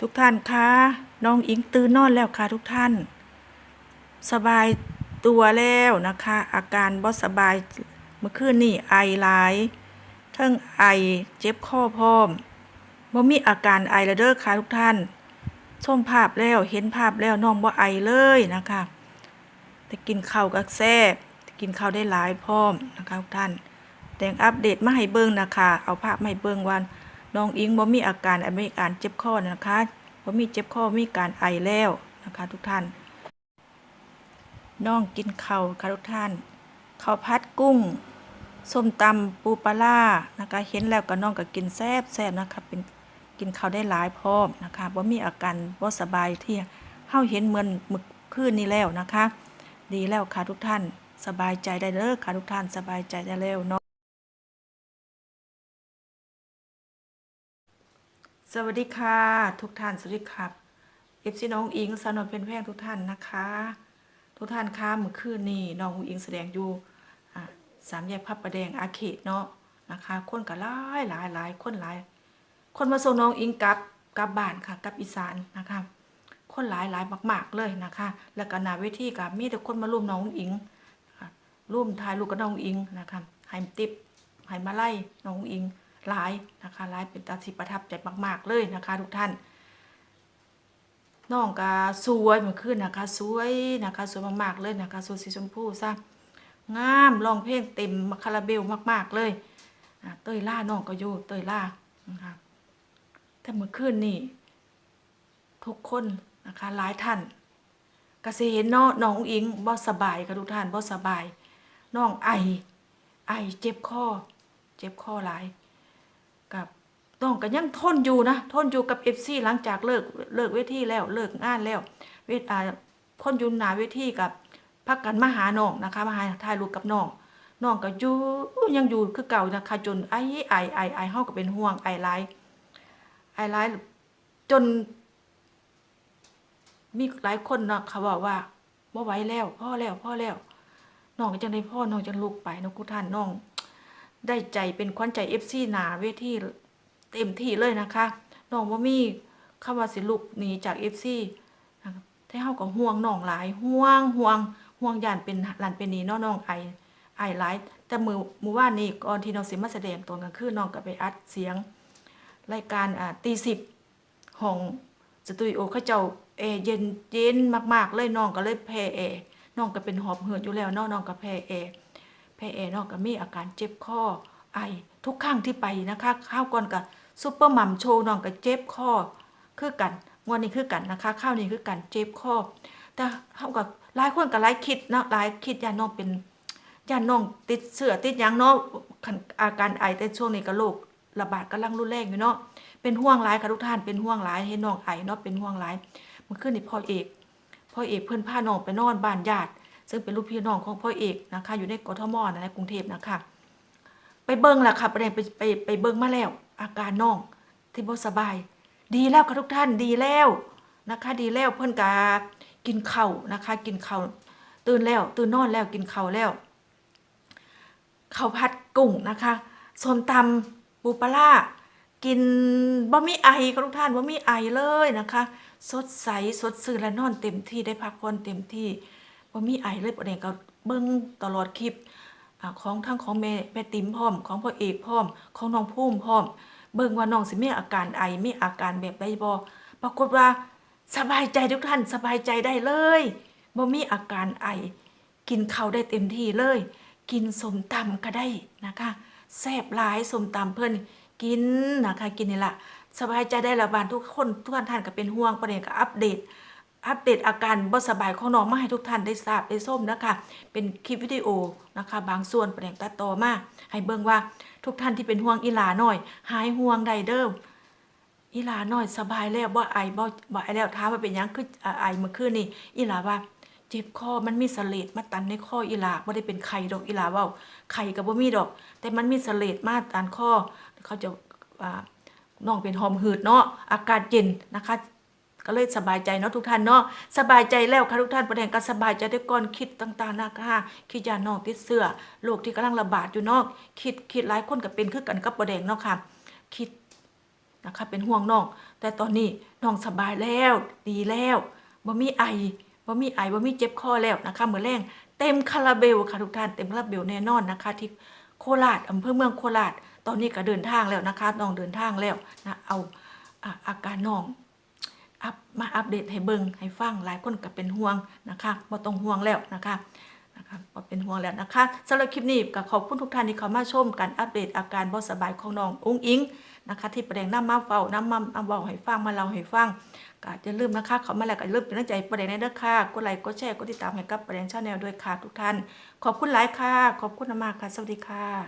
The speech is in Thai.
ทุกท่านคะน้องอิงตื่นนอนแล้วค่ะทุกท่าน สบายตัวแล้วนะคะ อาการบ่สบายเมื่อคืนนี่ไอหลายเทั้งไอเจ็บคอพร้อมบ่มีอาการไอแล้วเด้อค่ะทุกท่านชมภาพแล้วเห็นภาพแล้วน้องบ่ไอเลยนะคะแต่กินข้าวก็แซ่บกินข้าวได้หลายพร้อมนะคะทุกท่านแดงอัปเดตมาให้เบิ่งนะคะ เอาภาพมาให้เบิ่งว่า น้องอิงบ่มีอาการไม่มีอาการเจ็บคอนะคะบ่มีเจ็บคอมีการไอแล้วนะคะ ทุกท่าน น้องกินข้าวค่ะทุกท่านข้าวผัดกุ้งส้มตำปูปลาร้านะคะเห็นแล้วก็น้องก็กินแซ่บแซ่บนะคะเป็นกินข้าวได้หลายพร้อมนะคะบ่มีอาการบ่สบายที่เฮาเห็นเหมือนมื่อคืนนี้แล้วนะคะ ดีแล้วค่ะทุกท่านสบายใจได้เด้อค่ะทุกท่านสบายใจได้แล้วเนาะ สวัสดีค่ะ ทุกท่านสวัสดีครับเอฟซีน้องอิงสาวนเป็นแพงทุกท่านนะคะ ทุกท่านคะเมื่อคืนนี้น้องอิงแสดงอยู่สามแยกพระประแดงอาเขตเนาะนะคะ คนก็หลายหลายหลายคนหลาย คนมาส่งน้องอิงกลับกลับบ้านค่ะกลับอีสานนะคะ คนหลายหลายมาก ๆเลยนะคะ แล้วก็นาเวทีกับมีแต่คนมาร่วมน้องอิงร่วมถ่ายรูปกับน้องอิงนะคะให้ติปให้มาไล่น้องอิง หลายนะคะหลายเป็นตาที่ประทับใจมากๆเลยนะคะ ทุกท่านน้องก็สวยเหมื่อคืนนะคะ สวยนะคะ สวยมากๆเลยนะคะสวยสีชมพูซะงามร้องเพลงเต็มคาราเบลมาก ๆเลยอ่าเต้ยล่าน้องก็อยู่เต้ยล่านะคะแต่เมื่อคืนนี่ทุกคนนะคะหลายท่านก็สิเห็นเนาะน้องอุ๋งอิงบ่สบายค่ะทุกท่านบ่สบาย น้องไอ ไอเจ็บคอ เจ็บคอหลาย กับน้องก็ยังทนอยู่นะทนอยู่กับเอฟซีหลังจากเลิกเลิกเวทีแล้วเลิกงานแล้วเวทอ่าทนอยู่หนาเวทีกับพักกันมาหาน้องนะคะมาหาถ่ายรูปกับน้องน้องก็อยู่ยังอยู่คือเก่านะคะจนไอไอไอไอเฮาก็เป็นห่วงไอ้ไลไอ้ไลจน มีหลายคนเนาะเขาบอกว่าบ่ไหวแล้วพ่อแล้วพ่อแล้วน้องก็จังได้พ่อน้องจังลุกไปน้องกุท่านน้อง ได้ใจเป็นขวัญใจเอฟซีหนาเวทีเต็มที่เลยนะคะน้องว่ามีคำว่าสิลุกหนีจากเอฟซีนะครับแต่เฮาก็ห่วงน้องหลายห่วงห่วงห่วงยานเป็นหลานเป็นนีเนาะน้องไอไอหลายแต่มือมือว่านนี้ก่อนที่น้องสิมาแสดงตอนกลางคืนน้องก็ไปอัดเสียง รายการอ่าตีสิบของสตูดิโอเขาเจ้าแอเย็นเย็นมาก ๆ เลยน้องก็เลยแพ้แอน้องก็เป็นหอบเหือดอยู่แล้วเนาะน้องก็แพ้แอ แพ้แอร์เนอกก็มีอาการเจ็บคอไอทุกครั้งที่ไปนะคะข้าวก่อนกับซุปเปอร์มัมโชว์น้องก็เจ็บคอคือกันงวันนี้คือกันนะคะ ข้าวนี้คือกันเจ็บคอแต่เท่ากับหลายคนก็หลายคิดเนาะหลายคิดยาน้องเป็นยาน้องติดเสือติดยังเนาะอาการไอแต่ช่วงนี้ก็โรคระบาดกำลังรุนแรงอยู่เนาะเป็นห่วงหลายค่ะทุกท่านเป็นห่วงหลายให้น้องไอเนาะเป็นห่วงหลายมื่อคืนในพ่อเอกพ่อเอกเพื่อนพาน้องไปนอนบ้านญาติ ซึ่งเป็นลูกพี่น้องของพ่อเอกนะคะ อยู่ในกทมนะในกรุงเทพนะคะ ไปเบิ้งแหละค่ะประเด็นไปไปไปเบิ้งมาแล้ว อาการน้องที่บ่สบาย ดีแล้วค่ะทุกท่านดีแล้วนะคะ ดีแล้วเพื่อนกากินข้าวนะคะ กินข้าวตื่นแล้ว ตื่นนอนแล้วกินข้าวแล้วข้าวผัดกุ้งนะคะส้มตำปูปลาร้ากินบ่มีไอค่ะทุกท่านบ่มีไอเลยนะคะ สดใสสดชื่นและนอนเต็มที่ได้พักผ่อนเต็มที่ บ่มีไอเลยประเด็นก็เบิ่งตลอดคลิปของทั้งของแม่แม่ติ๋มพร้อม ของพ่อเอกพร้อม ของน้องภูมิพร้อม เบิ่งว่าน้องสิมีอาการไอมีอาการแบบใดบ่ปรากฏว่าสบายใจทุกท่านสบายใจได้เลยบ่มีอาการไอ กินข้าวได้เต็มที่เลย กินสมตำก็ได้นะคะแซ่บหลายสมตำเพิ่นกินนะคะกินนี่ละสบายใจได้ละบานทุกคนทุกท่านก็เป็นห่วงประเด็นก็อัปเดต อัปเดตอาการบ่สบายของน้องมาให้ทุกท่านได้ทราบได้ส้มนะคะ เป็นคลิปวิดีโอนะคะ บางส่วนแประเด็นตัดต่อมาให้เบิ่งว่าทุกท่านที่เป็นห่วงอีหลาหน่อย หายห่วงได้เด้ออีหลาน้อยสบายแล้วบ่ไอบ่บ่ไอแล้วถามว่าเป็นยังคือไอเมื่อคืนนี่อีหลาว่าเจ็บคอมันมีเสลดมาตันในคออีหลาบ่ได้เป็นไข้ดอกอีหลาว้าไข้ก็บ่มีดอก แต่มันมีเสลดมาตันคอเขาจะอ่าน้องเป็นหอมหืดเนาะอากาศเย็นนะคะ ก็เลยสบายใจเนาะทุกท่านเนาะสบายใจแล้วค่ะทุกท่านประเด็นก็สบายใจด้วยก่อนคิดต่างๆนะคะคิดยาน้องติดเสื้อโรคที่กำลังระบาดอยู่นาะคิดคิดหลายคนก็เป็นคือกันกับประเด็นเนาะค่ะคิดนะคะเป็นห่วงน้อง แต่ตอนนี้น้องสบายแล้วดีแล้วบ่มีไอบ่มีไอบ่มีเจ็บคอแล้วนะคะเหมื้อแรงเต็มคาราเบลค่ะทุกท่านเต็มคาราเบลแน่นอนนะคะที่โคราชอำเภอเมืองโคราชตอนนี้ก็เดินทางแล้วนะคะน้องเดินทางแล้วนะเอาออาการน้อง อัพมาอัปเดตให้เบิงให้ฟังหลายคนก็เป็นห่วงนะคะบ่ต้องห่วงแล้วนะคะนะคะบ่เป็นห่วงแล้วนะคะสำหรับคลิปนี้ก็ขอบคุณทุกท่านที่เข้ามาชมการอัปเดตอาการบ่สบายของน้องอุ้งอิงนะคะที่ประเด็นน้ำมาเฝ้าน้ำมาเอาเว้าให้ฟังมาเล่าให้ฟังก็อย่าลืมนะคะเขามาแล้วก็อย่าลืมเป็นกำลังใจประเด็นในเด้อค่ะกดไลค์กดแชร์กดติดตามให้กับประเด็นชาแนลด้วยค่ะทุกท่าน ขอบคุณหลายค่ะ ขอบคุณมากค่ะ สวัสดีค่ะ